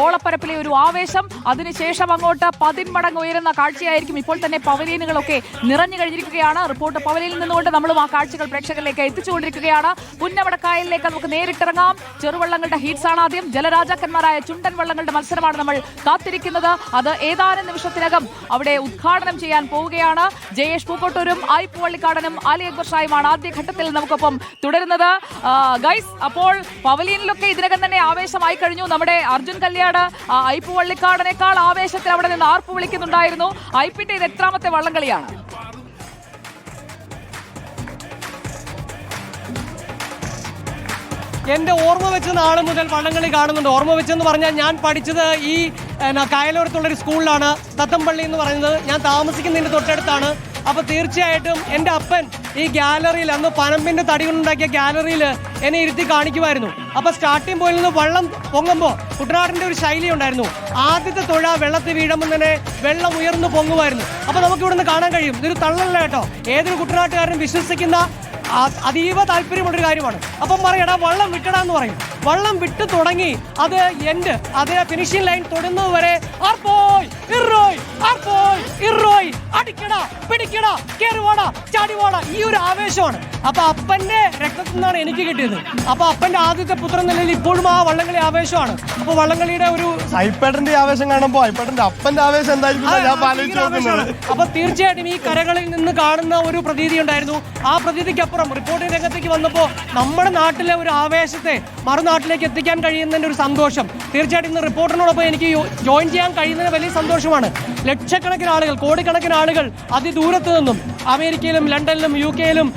ഓളപ്പരപ്പിലെ ഒരു ആവേശം. അതിനുശേഷം അങ്ങോട്ട് പതിന്മടങ്ങ് ഉയരുന്ന കാഴ്ചയായിരിക്കും ഇപ്പോൾ തന്നെ പവലീനുകളൊക്കെ നിറഞ്ഞു കഴിഞ്ഞിരിക്കുകയാണ്. റിപ്പോർട്ട് പവലിയിൽ നിന്നുകൊണ്ട് നമ്മളും ആ കാഴ്ചകൾ പ്രേക്ഷകരിലേക്ക് എത്തിച്ചുകൊണ്ടിരിക്കുകയാണ്. പുന്നമടക്കായലിലേക്ക് നമുക്ക് നേരിട്ടിറങ്ങാം. ചെറുവള്ളങ്ങളുടെ ഹീറ്റ്സ് ആണ് ആദ്യം. ജലരാജാക്കന്മാരായ ചുണ്ടൻ വള്ളങ്ങളുടെ മത്സരമാണ് നമ്മൾ കാത്തിരിക്കുന്നത്. അത് ഏതാനും നിമിഷത്തിനകം അവിടെ ഉദ്ഘാടനം ചെയ്യാൻ പോവുകയാണ്. ജയേഷ് പൂക്കോട്ടൂരും ഐപ്പ് പുവള്ളിക്കാടനും അലി അക്ബർ ഷായുമാണ് ആദ്യഘട്ടത്തിൽ നമുക്കൊപ്പം തുടരുന്നത്. ഗൈസ് അപ്പോൾ പവലിയനിലൊക്കെ ഇതിനകം തന്നെ ആവേശമായി കഴിഞ്ഞു. നമ്മുടെ അർജുൻ കല്യാട് ഐപ്പ് വള്ളിക്കാടനേക്കാൾ ആവേശത്തിൽ അവിടെ നിന്ന് ആർപ്പ് വിളിക്കുന്നുണ്ടായിരുന്നു. ഐപ്പിന്റെ ഇത് എത്രാമത്തെ വള്ളംകളിയാണ് എന്റെ ഓർമ്മ വെച്ച് നാളെ മുതൽ വള്ളംകളി കാണുന്നുണ്ട്. ഓർമ്മ വെച്ചെന്ന് പറഞ്ഞാൽ ഞാൻ പഠിച്ചത് ഈ എന്നാ, കായലോരത്തുള്ള ഒരു സ്കൂളിലാണ്. തത്തമ്പള്ളി എന്ന് പറയുന്നത്. ഞാൻ താമസിക്കുന്നതിന്റെ തൊട്ടടുത്താണ്. അപ്പൊ തീർച്ചയായിട്ടും എന്റെ അപ്പൻ ഈ ഗാലറിയിൽ അന്ന് പനമ്പിന്റെ തടി കൊണ്ടുണ്ടാക്കിയ ഗാലറിയിൽ എന്നെ ഇരുത്തി കാണിക്കുമായിരുന്നു. അപ്പൊ സ്റ്റാർട്ടിംഗ് പോയിൽ നിന്ന് വെള്ളം പൊങ്ങുമ്പോൾ കുട്ടനാടിന്റെ ഒരു ശൈലി ഉണ്ടായിരുന്നു. ആദ്യത്തെ തൊഴ വെള്ളത്തിൽ വീഴുമ്പോൾ തന്നെ വെള്ളം ഉയർന്നു പൊങ്ങുമായിരുന്നു. അപ്പൊ നമുക്ക് ഇവിടുന്ന് കാണാൻ കഴിയും. ഇതൊരു തള്ളല്ല കേട്ടോ. ഏതൊരു കുട്ടനാട്ടുകാരനും വിശ്വസിക്കുന്ന അതീവ താല്പര്യമുള്ളൊരു കാര്യമാണ്. അപ്പം പറയടാ വെള്ളം വിട്ടടാ എന്ന് പറയും. വള്ളം വിട്ട് തുടങ്ങി. അത് എൻഡ് അത് ഫിനിഷിംഗ് ലൈൻ തൊടുന്നത് വരെ ആർപ്പോയ് ഇറോയ് ആർപ്പോയ് ഇറോയ്. അടിക്കടാ പിടിക്കടാ കേറുവാടാ ചാടിവാടാ. ഈ ഒരു ആവേശമാണ്. അപ്പൊ അപ്പന്റെ രക്തത്തിൽ നിന്നാണ് എനിക്ക് കിട്ടിയത്. അപ്പൊ അപ്പന്റെ ആദ്യത്തെ പുത്രൻ നിലയിൽ ഇപ്പോഴും ആ വള്ളംകളി ആവേശമാണ്. അപ്പൊ വള്ളംകളിയുടെ ഒരു ഐപ്പേട്ടന്റെ ആവേശം കാണുമ്പോ ഐപ്പേട്ടന്റെ അപ്പന്റെ ആവേശം എന്തായിരിക്കും അപ്പൊ തീർച്ചയായിട്ടും ഈ കരകളിൽ നിന്ന് കാണുന്ന ഒരു പ്രതീതി ഉണ്ടായിരുന്നു. ആ പ്രതീതിക്കപ്പുറം റിപ്പോർട്ടിംഗ് രംഗത്തേക്ക് വന്നപ്പോ നമ്മുടെ നാട്ടിലെ ഒരു ആവേശത്തെ മറുനാട്ടിലേക്ക് എത്തിക്കാൻ കഴിയുന്നതിന്റെ ഒരു സന്തോഷം. തീർച്ചയായിട്ടും ഇന്ന് റിപ്പോർട്ടറിനോടൊപ്പം എനിക്ക് ജോയിൻ ചെയ്യാൻ കഴിയുന്നതിന് വലിയ സന്തോഷമാണ്. ലക്ഷക്കണക്കിന് ആളുകൾ കോടിക്കണക്കിന് ആളുകൾ അതിദൂരത്ത് നിന്നും അമേരിക്കയിലും ലണ്ടനിലും യു കെയിലും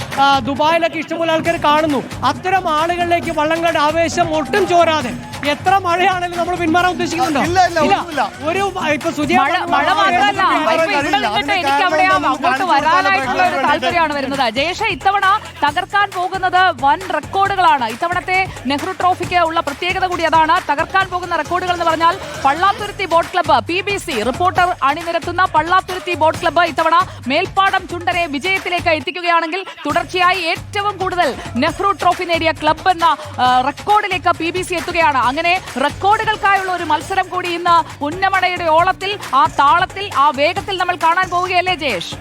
ദുബായിലൊക്കെ ഇഷ്ടംപോലെ ആൾക്കാർ കാണുന്നു. അത്തരം ആളുകളിലേക്ക് വള്ളങ്ങളുടെ ആവേശം ഒട്ടും ചോരാതെ എത്ര മഴയാണെങ്കിലും നമ്മൾ പിന്മാറാൻ ഉദ്ദേശിക്കുന്നുണ്ടോ? ഇല്ല, ഇല്ല, ഒരു ഇപ്പൊ എനിക്ക് അവിടെ ആ അങ്ങോട്ട് വരാനായിട്ടുള്ള ഒരു താല്പര്യമാണ് വരുന്നത്. ജയേഷ ഇത്തവണ തകർക്കാൻ പോകുന്നത് വൻ റെക്കോർഡുകളാണ്. ഇത്തവണത്തെ നെഹ്റു ട്രോഫിക്ക് ഉള്ള പ്രത്യേകത കൂടി അതാണ്. തകർക്കാൻ പോകുന്ന റെക്കോർഡുകൾ എന്ന് പറഞ്ഞാൽ Pallathuruthy boat club P B C reporter അണിനിരത്തുന്ന Pallathuruthy boat club ഇത്തവണ മേൽപ്പാടം ചുണ്ടനെ വിജയത്തിലേക്ക് എത്തിക്കുകയാണെങ്കിൽ തുടർച്ചയായി ഏറ്റവും കൂടുതൽ നെഹ്റു ട്രോഫി നേടിയ ക്ലബ്ബ് എന്ന റെക്കോർഡിലേക്ക് പി ബി സി എത്തുകയാണ്. അങ്ങനെ റെക്കോർഡുകൾക്കായുള്ള ഒരു മത്സരം കൂടി ഇന്ന് പുന്നമടയുടെ ഓളത്തിൽ ആ താളത്തിൽ ആ വേഗത്തിൽ നമ്മൾ കാണാൻ പോവുകയല്ലേ ജയേഷ്?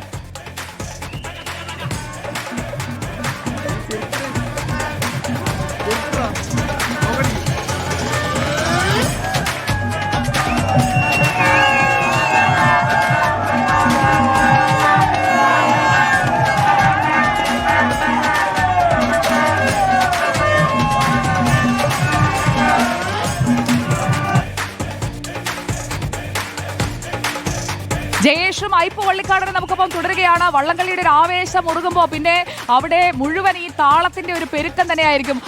ജയേഷും ഐപ്പ് വള്ളിക്കാടനും നമുക്കൊപ്പം തുടരുകയാണ്. വള്ളംകളിയുടെ ഒരു ആവേശം മുറുകുമ്പോൾ പിന്നെ അവിടെ മുഴുവൻ ഈ താളത്തിന്റെ ഒരു പെരുക്കം തന്നെയായിരിക്കും.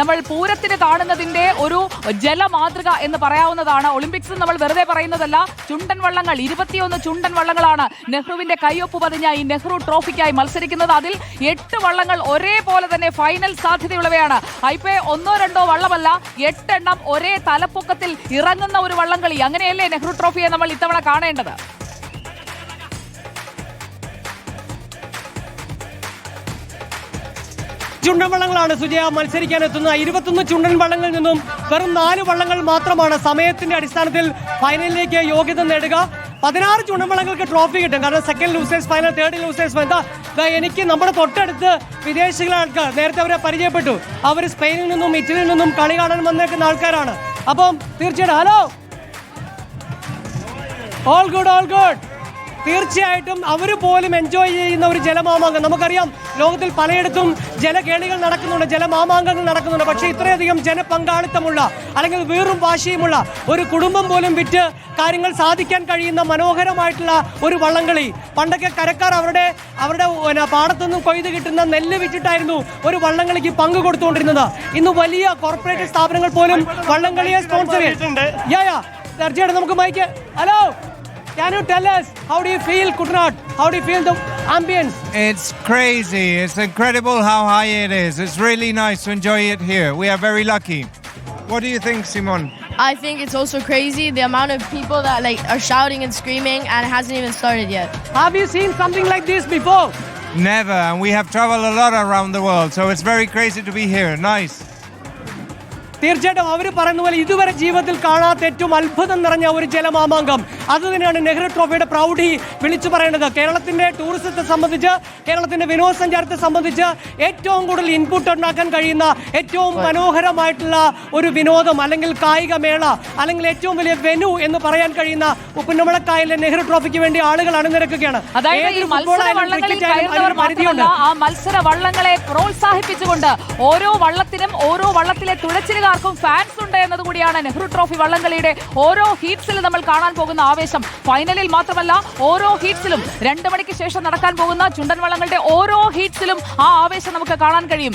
നമ്മൾ പൂരത്തിന് കാണുന്നതിന്റെ ഒരു ജലമാതൃക എന്ന് പറയാവുന്നതാണ്. ഒളിമ്പിക്സ് നമ്മൾ വെറുതെ പറയുന്നതല്ല ചുണ്ടൻ വള്ളങ്ങൾ ഇരുപത്തിയൊന്ന് ചുണ്ടൻ വള്ളങ്ങളാണ് നെഹ്റുവിന്റെ കയ്യൊപ്പ് പതിഞ്ഞ ഈ നെഹ്റു ട്രോഫിക്കായി മത്സരിക്കുന്നത്. അതിൽ എട്ട് വള്ളങ്ങൾ ഒരേപോലെ തന്നെ ഫൈനൽ സാധ്യതയുള്ളവയാണ്. ഐപ്പെ ഒന്നോ രണ്ടോ വള്ളമല്ല എട്ടെണ്ണം ഒരേ തലപ്പൊക്കത്തിൽ ഇറങ്ങുന്ന ഒരു വള്ളംകളി. അങ്ങനെയല്ലേ നെഹ്റു ട്രോഫിയെ നമ്മൾ ഇത്തവണ കാണേണ്ടത്? ചുണ്ടൻ വള്ളങ്ങളാണ് സുജയ മത്സരിക്കാൻ എത്തുന്നത് ഇരുപത്തൊന്ന് ചുണ്ടൻ വള്ളങ്ങളിൽ നിന്നും വെറും നാല് വള്ളങ്ങൾ മാത്രമാണ് സമയത്തിന്റെ അടിസ്ഥാനത്തിൽ ഫൈനലിലേക്ക് യോഗ്യത നേടുക. പതിനാറ് ചുണ്ടൻ വള്ളങ്ങൾക്ക് ട്രോഫി കിട്ടും. കാരണം second losers final third losers ദാ എനിക്ക് നമ്മുടെ തൊട്ടടുത്ത് വിദേശികളെ ആൾക്കാർ നേരത്തെ അവരെ പരിചയപ്പെട്ടു. അവർ സ്പെയിനിൽ നിന്നും ഇറ്റലിയിൽ നിന്നും കളി കാണാൻ വന്നേക്കുന്ന ആൾക്കാരാണ്. അപ്പം തീർച്ചയായിട്ടും hello? All good all good തീർച്ചയായിട്ടും അവർ പോലും എൻജോയ് ചെയ്യുന്ന ഒരു ജലമാമാങ്കം. നമുക്കറിയാം ലോകത്തിൽ പലയിടത്തും ജലകേളികൾ നടക്കുന്നുണ്ട് ജലമാമാങ്കങ്ങൾ നടക്കുന്നുണ്ട്. പക്ഷേ ഇത്രയധികം ജനപങ്കാളിത്തമുള്ള അല്ലെങ്കിൽ വീറും വാശിയുമുള്ള ഒരു കുടുംബം പോലും വിറ്റ് കാര്യങ്ങൾ സാധിക്കാൻ കഴിയുന്ന മനോഹരമായിട്ടുള്ള ഒരു വള്ളംകളി. പണ്ടൊക്കെ കരക്കാർ അവരുടെ അവരുടെ പാടത്തുനിന്നും കൊയ്ത് കിട്ടുന്ന നെല്ല് വിറ്റിട്ടായിരുന്നു ഒരു വള്ളംകളിക്ക് പങ്ക് കൊടുത്തുകൊണ്ടിരുന്നത്. ഇന്ന് വലിയ കോർപ്പറേറ്റ് സ്ഥാപനങ്ങൾ പോലും വള്ളംകളിയെ സ്പോൺസർ ചെയ്തിട്ടുണ്ട്. നമുക്ക് mike hello can you tell us how do you feel Kutanad? How do you feel the ambience? It's crazy. It's incredible how high it is. It's really nice to enjoy it here. We are very lucky. What do you think, Simon? I think it's also crazy the amount of people that like are shouting and screaming and it hasn't even started yet. Have you seen something like this before? Never. And we have traveled a lot around the world, so it's very crazy to be here. Nice. തീർച്ചയായിട്ടും അവർ പറയുന്ന പോലെ ഇതുവരെ ജീവിതത്തിൽ കാണാത്ത ഏറ്റവും അത്ഭുതം നിറഞ്ഞ ഒരു ജലമാമാങ്കം. അത് തന്നെയാണ് നെഹ്റു ട്രോഫിയുടെ പ്രൗഢി വിളിച്ചു പറയേണ്ടത്. കേരളത്തിന്റെ ടൂറിസത്തെ സംബന്ധിച്ച് കേരളത്തിന്റെ വിനോദസഞ്ചാരത്തെ സംബന്ധിച്ച് ഏറ്റവും കൂടുതൽ ഇൻപുട്ട് ഉണ്ടാക്കാൻ കഴിയുന്ന ഏറ്റവും മനോഹരമായിട്ടുള്ള ഒരു വിനോദം അല്ലെങ്കിൽ കായിക മേള അല്ലെങ്കിൽ ഏറ്റവും വലിയ വെനു എന്ന് പറയാൻ കഴിയുന്ന പുന്നമടക്കായലിലെ നെഹ്റു ട്രോഫിക്ക് വേണ്ടി ആളുകൾ അണിനിരക്കുകയാണ്. മത്സര വള്ളങ്ങളെ പ്രോത്സാഹിപ്പിച്ചുകൊണ്ട് ഓരോ വള്ളത്തിനും ഓരോ വള്ളത്തിലെ തുഴച്ചിലുകാർക്കും ഫാൻസ് ഉണ്ട് എന്നതുകൂടിയാണ് നെഹ്റു ട്രോഫി വള്ളംകളിയുടെ ഓരോ ഹീറ്റ്സിലും നമ്മൾ കാണാൻ പോകുന്ന ആവേശം. ഫൈനലിൽ മാത്രമല്ല ഓരോ ഹീറ്റ്സിലും രണ്ട് മണിക്ക് ശേഷം നടക്കാൻ പോകുന്ന ചുണ്ടൻ വള്ളങ്ങളുടെ ഓരോ ഹീറ്റ്സിലും ആ ആവേശം നമുക്ക് കാണാൻ കഴിയും.